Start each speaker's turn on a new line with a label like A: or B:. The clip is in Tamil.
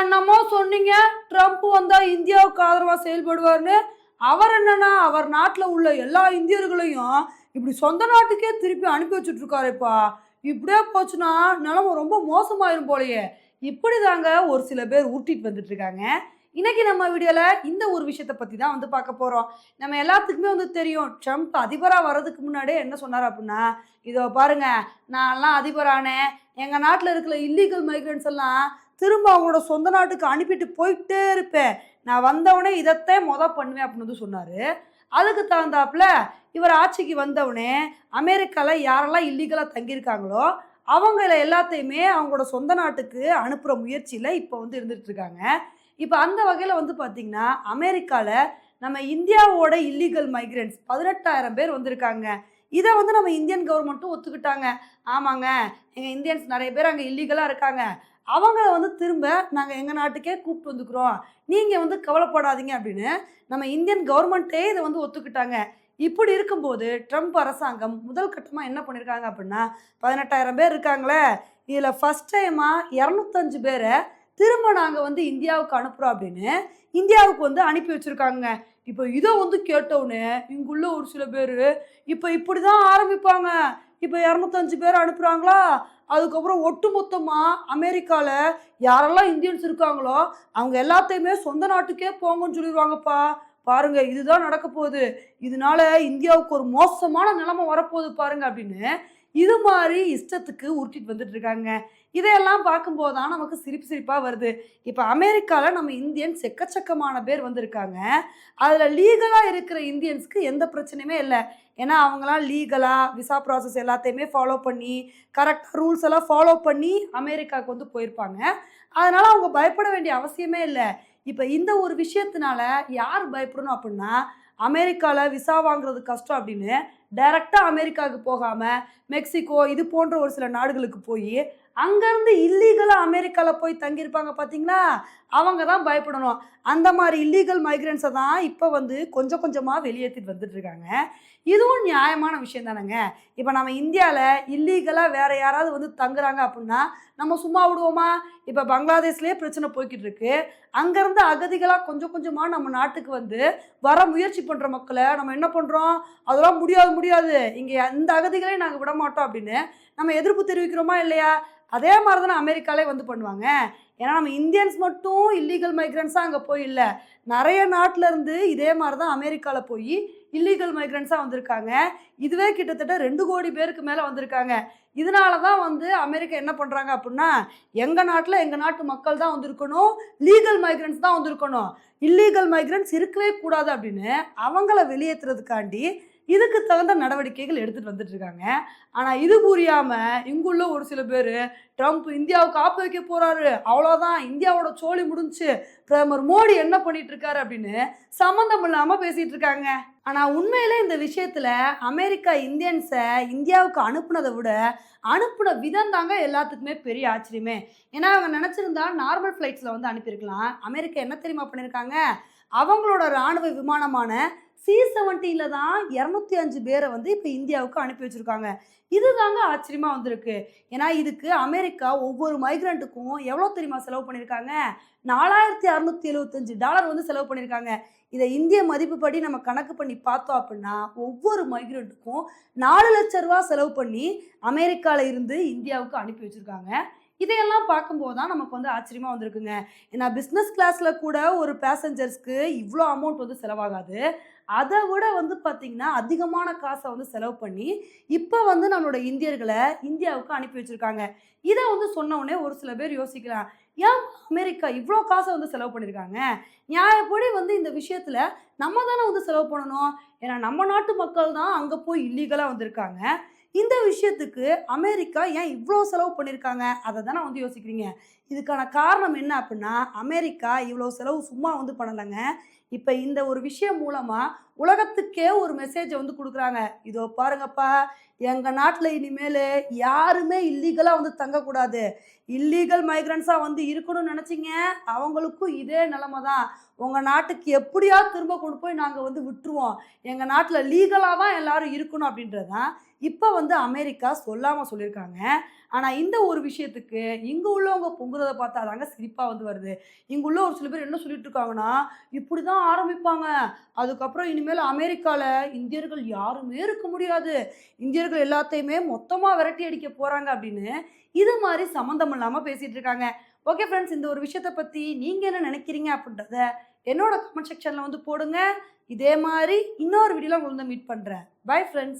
A: என்னமோ சொன்னீங்க. ட்ரம்ப் வந்தால் இந்தியாவுக்கு ஆதரவாக செயல்படுவார்னு. அவர் என்னன்னா அவர் நாட்டில் உள்ள எல்லா இந்தியர்களையும் இப்படி சொந்த நாட்டுக்கே திருப்பி அனுப்பி வச்சுட்ருக்காருப்பா. இப்படியே போச்சுன்னா நிலம ரொம்ப மோசமாயிரும் போலயே. இப்படி தாங்க ஒரு சில பேர் ஊட்டிட்டு வந்துட்டு இருக்காங்க இன்னைக்கு நம்ம வீடியோவில் இந்த ஒரு விஷயத்தை பற்றி தான் வந்து பார்க்க போகிறோம் நம்ம எல்லாத்துக்குமே வந்து தெரியும் ட்ரம்ப் அதிபராக வர்றதுக்கு முன்னாடியே என்ன சொன்னார் அப்படின்னா இதோ பாருங்க நான்லாம் அதிபரானேன். எங்கள் நாட்டில் இருக்கிற இல்லீகல் மைக்ரண்ட்ஸ் எல்லாம் திரும்ப அவங்களோட சொந்த நாட்டுக்கு அனுப்பிட்டு போயிட்டே இருப்பேன். நான் வந்தவனே இதைத்தான் மொதல் பண்ணுவேன் அப்படின்னு வந்து சொன்னார். அதுக்கு தகுந்தாப்புல இவர் ஆட்சிக்கு வந்தவனே அமெரிக்காவில் யாரெல்லாம் இல்லீகலாக தங்கியிருக்காங்களோ அவங்கள எல்லாத்தையுமே அவங்களோட சொந்த நாட்டுக்கு அனுப்புகிற முயற்சியில் இப்போ வந்து இருந்துகிட்ருக்காங்க இப்போ அந்த வகையில் வந்து பார்த்திங்கன்னா அமெரிக்காவில் நம்ம இந்தியாவோட இல்லீகல் மைக்ரெண்ட்ஸ் பதினெட்டாயிரம் பேர் வந்திருக்காங்க. இதை வந்து நம்ம இந்தியன் கவர்மெண்ட்டும் ஒத்துக்கிட்டாங்க. ஆமாங்க எங்கள் இந்தியன்ஸ் நிறைய பேர் அங்கே இல்லீகலாக இருக்காங்க. அவங்கள வந்து திரும்ப நாங்கள் எங்கள் நாட்டுக்கே கூப்பிட்டு வந்துக்கிறோம். நீங்கள் வந்து கவலைப்படாதீங்க அப்படின்னு நம்ம இந்தியன் கவர்மெண்ட்டே இதை வந்து ஒத்துக்கிட்டாங்க. இப்படி இருக்கும்போது ட்ரம்ப் அரசாங்கம் முதல் கட்டமாக என்ன பண்ணியிருக்காங்க அப்படின்னா பதினெட்டாயிரம் பேர் இருக்காங்களே இதில் ஃபஸ்ட் டைமாக இரநூத்தஞ்சு பேரை திரும்ப நாங்கள் வந்து இந்தியாவுக்கு அனுப்புகிறோம் அப்படின்னு இந்தியாவுக்கு வந்து அனுப்பி வச்சுருக்காங்க. இப்போ இதை வந்து கேட்டோன்னு இங்குள்ள ஒரு சில பேர் இப்போ இப்படி தான் ஆரம்பிப்பாங்க. இப்போ இரநூத்தஞ்சு பேர் அனுப்புகிறாங்களா அதுக்கப்புறம் ஒட்டுமொத்தமாக அமெரிக்காவில் யாரெல்லாம் இந்தியன்ஸ் இருக்காங்களோ அவங்க எல்லாத்தையுமே சொந்த நாட்டுக்கே போங்கன்னு சொல்லிடுவாங்கப்பா. பாருங்க இதுதான் நடக்க போகுது. இதனால இந்தியாவுக்கு ஒரு மோசமான நிலைமை வரப்போகுது பாருங்க அப்படின்னு இது மாதிரி இஷ்டத்துக்கு உருட்டிட்டு வந்துட்டு இருக்காங்க. இதையெல்லாம் பார்க்கும்போது தான் நமக்கு சிரிப்பு சிரிப்பாக வருது. இப்போ அமெரிக்காவில் நம்ம இந்தியன்ஸ் எக்கச்சக்கமான பேர் வந்திருக்காங்க. அதில் லீகலாக இருக்கிற இந்தியன்ஸ்க்கு எந்த பிரச்சனையுமே இல்லை. ஏன்னா அவங்களாம் லீகலாக விசா ப்ராசஸ் எல்லாத்தையுமே ஃபாலோ பண்ணி கரெக்டாக ரூல்ஸ் எல்லாம் ஃபாலோ பண்ணி அமெரிக்காவுக்கு வந்து போயிருப்பாங்க. அதனால் அவங்க பயப்பட வேண்டிய அவசியமே இல்லை. இப்போ இந்த ஒரு விஷயத்தினால யார் பயப்படணும் அப்படின்னா அமெரிக்காவில் விசா வாங்குறது கஷ்டம் அப்படின்னு டைரெக்டாக அமெரிக்காவுக்கு போகாமல் மெக்சிகோ இது போன்ற ஒரு சில நாடுகளுக்கு போய் அங்கேருந்து இல்லீகலாக அமெரிக்காவில் போய் தங்கியிருப்பாங்க பார்த்தீங்களா அவங்க தான் பயப்படணும். அந்த மாதிரி இல்லீகல் மைக்ரண்ட்ஸை தான் இப்போ வந்து கொஞ்சம் கொஞ்சமாக வெளியேற்றிட்டு வந்துட்டுருக்காங்க இதுவும் நியாயமான விஷயம் தானேங்க. இப்போ நம்ம இந்தியாவில் இல்லீகலாக வேறு யாராவது வந்து தங்குறாங்க அப்படின்னா நம்ம சும்மா விடுவோமா? இப்போ பங்களாதேஷ்லேயே பிரச்சனை போய்கிட்டு இருக்கு. அங்கேருந்து அகதிகளாக கொஞ்சம் கொஞ்சமாக நம்ம நாட்டுக்கு வந்து வர முயற்சி பண்ணுற மக்களை நம்ம என்ன பண்ணுறோம் அதெல்லாம் முடியாது முடியாது. இங்கே எந்த அகதிகளையும் நாங்கள் விட மாட்டோம் அப்படின்னு நம்ம எதிர்ப்பு தெரிவிக்கிறோமா இல்லையா? அதே மாதிரி தானே அமெரிக்காலே வந்து பண்ணுவாங்க. ஏன்னா நம்ம இந்தியன்ஸ் மட்டும் இல்லீகல் மைக்ரண்ட்ஸாக அங்கே போய் இல்லை. நிறைய நாட்டிலேருந்து இதே மாதிரி தான் அமெரிக்காவில் போய் இல்லீகல் மைக்ரண்ட்ஸாக வந்திருக்காங்க. இதுவே கிட்டத்தட்ட ரெண்டு கோடி பேருக்கு மேலே வந்திருக்காங்க. இதனால தான் வந்து அமெரிக்கா என்ன பண்ணுறாங்க அப்படின்னா எங்கள் நாட்டில் எங்கள் நாட்டு மக்கள் தான் வந்திருக்கணும். லீகல் மைக்ரண்ட்ஸ் தான் வந்திருக்கணும். இல்லீகல் மைக்ரண்ட்ஸ் இருக்கவே கூடாது அப்படின்னு அவங்கள வெளியேற்றுறதுக்காண்டி இதுக்கு தகுந்த நடவடிக்கைகள் எடுத்துகிட்டு வந்துட்டு இருக்காங்க. ஆனால் இது புரியாமல் இங்குள்ள ஒரு சில பேர் ட்ரம்ப் இந்தியாவுக்கு ஆப்பு வைக்க போகிறாரு அவ்வளோதான் இந்தியாவோட சோழி முடிஞ்சு பிரதமர் மோடி என்ன பண்ணிட்டு இருக்காரு அப்படின்னு சம்மந்தம் இல்லாமல் பேசிகிட்டு இருக்காங்க. ஆனால் உண்மையில இந்த விஷயத்தில் அமெரிக்கா இந்தியன்ஸை இந்தியாவுக்கு அனுப்புனதை விட அனுப்புன விதம் தாங்க எல்லாத்துக்குமே பெரிய ஆச்சரியமே. ஏன்னா அவங்க நினச்சிருந்தா நார்மல் ஃப்ளைட்ஸில் வந்து அனுப்பியிருக்கலாம். அமெரிக்கா என்ன தெரியுமா பண்ணியிருக்காங்க அவங்களோட இராணுவ விமானமான சி செவன்ட்டியில் தான் இரநூத்தி அஞ்சு பேரை வந்து இப்போ இந்தியாவுக்கு அனுப்பி வச்சுருக்காங்க. இது தாங்க ஆச்சரியமாக வந்திருக்கு. ஏன்னா இதுக்கு அமெரிக்கா ஒவ்வொரு மைக்ரண்ட்டுக்கும் எவ்வளோ தெரியுமா செலவு பண்ணியிருக்காங்க நாலாயிரத்தி அறநூற்றி எழுபத்தஞ்சு டாலர் வந்து செலவு பண்ணியிருக்காங்க இதை இந்திய மதிப்புப்படி நம்ம கணக்கு பண்ணி பார்த்தோம் அப்படின்னா ஒவ்வொரு மைக்ரண்ட்டுக்கும் நாலு லட்ச ரூபா செலவு பண்ணி அமெரிக்காவில் இருந்து இந்தியாவுக்கு அனுப்பி வச்சுருக்காங்க. இதையெல்லாம் பார்க்கும்போது தான் நமக்கு வந்து ஆச்சரியமாக வந்திருக்குங்க. ஏன்னா பிஸ்னஸ் கிளாஸில் கூட ஒரு பேசஞ்சர்ஸ்க்கு இவ்வளோ அமௌண்ட் வந்து செலவாகாது. அதை விட வந்து பார்த்திங்கன்னா அதிகமான காசை வந்து செலவு பண்ணி இப்போ வந்து நம்மளோட இந்தியர்களை இந்தியாவுக்கு அனுப்பி வச்சுருக்காங்க. இதை வந்து சொன்ன உடனே ஒரு சில பேர் யோசிக்கலாம் ஏன் அமெரிக்கா இவ்வளோ காசை வந்து செலவு பண்ணியிருக்காங்க நியாயப்படி வந்து இந்த விஷயத்தில் நம்ம தானே வந்து செலவு பண்ணணும்? ஏன்னா நம்ம நாட்டு மக்கள் தான் அங்கே போய் இல்லீகலாக வந்திருக்காங்க. இந்த விஷயத்துக்கு அமெரிக்கா ஏன் இவ்வளோ செலவு பண்ணியிருக்காங்க அதை தானே வந்து யோசிக்கிறீங்க. இதுக்கான காரணம் என்ன அப்படின்னா அமெரிக்கா இவ்வளோ செலவு சும்மா வந்து பண்ணலைங்க. இப்போ இந்த ஒரு விஷயம் மூலமாக உலகத்துக்கே ஒரு மெசேஜை வந்து கொடுக்குறாங்க. இதோ பாருங்கப்பா எங்கள் நாட்டில் இனிமேல் யாருமே இல்லீகலாக வந்து தங்கக்கூடாது. இல்லீகல் மைக்ரண்ட்ஸாக வந்து இருக்கணும்னு நினச்சிங்க அவங்களுக்கும் இதே நிலமை தான் உங்கள் நாட்டுக்கு எப்படியா திரும்ப கொண்டு போய் நாங்கள் வந்து விட்டுருவோம். எங்கள் நாட்டில் லீகலாக தான் எல்லோரும் இருக்கணும் அப்படின்றது தான் இப்போ வந்து அமெரிக்கா சொல்லாமல் சொல்லியிருக்காங்க. ஆனால் இந்த ஒரு விஷயத்துக்கு இங்கே உள்ளவங்க பொங்குறத பார்த்தா தாங்க சிரிப்பாக வந்து வருது. இங்கே உள்ள ஒரு சில பேர் என்ன சொல்லிட்டு இருக்காங்கன்னா இப்படி தான் ஆரம்பிப்பாங்க. அதுக்கப்புறம் இனிமேல் அமெரிக்காவில் இந்தியர்கள் யாருமே இருக்க முடியாது. இந்தியர்கள் எல்லாத்தையுமே மொத்தமாக விரட்டி அடிக்க போகிறாங்க அப்படின்னு இது மாதிரி சம்மந்தம் இல்லாமல் பேசிகிட்டு இருக்காங்க. ஓகே ஃப்ரெண்ட்ஸ் இந்த ஒரு விஷயத்தை பற்றி நீங்கள் என்ன நினைக்கிறீங்க அப்படின்றத என்னோட கமெண்ட் செக்ஷனில் வந்து போடுங்க. இதே மாதிரி இன்னொரு வீடியோவில் உங்களை மீட் பண்ணுறேன் பை ஃப்ரெண்ட்ஸ்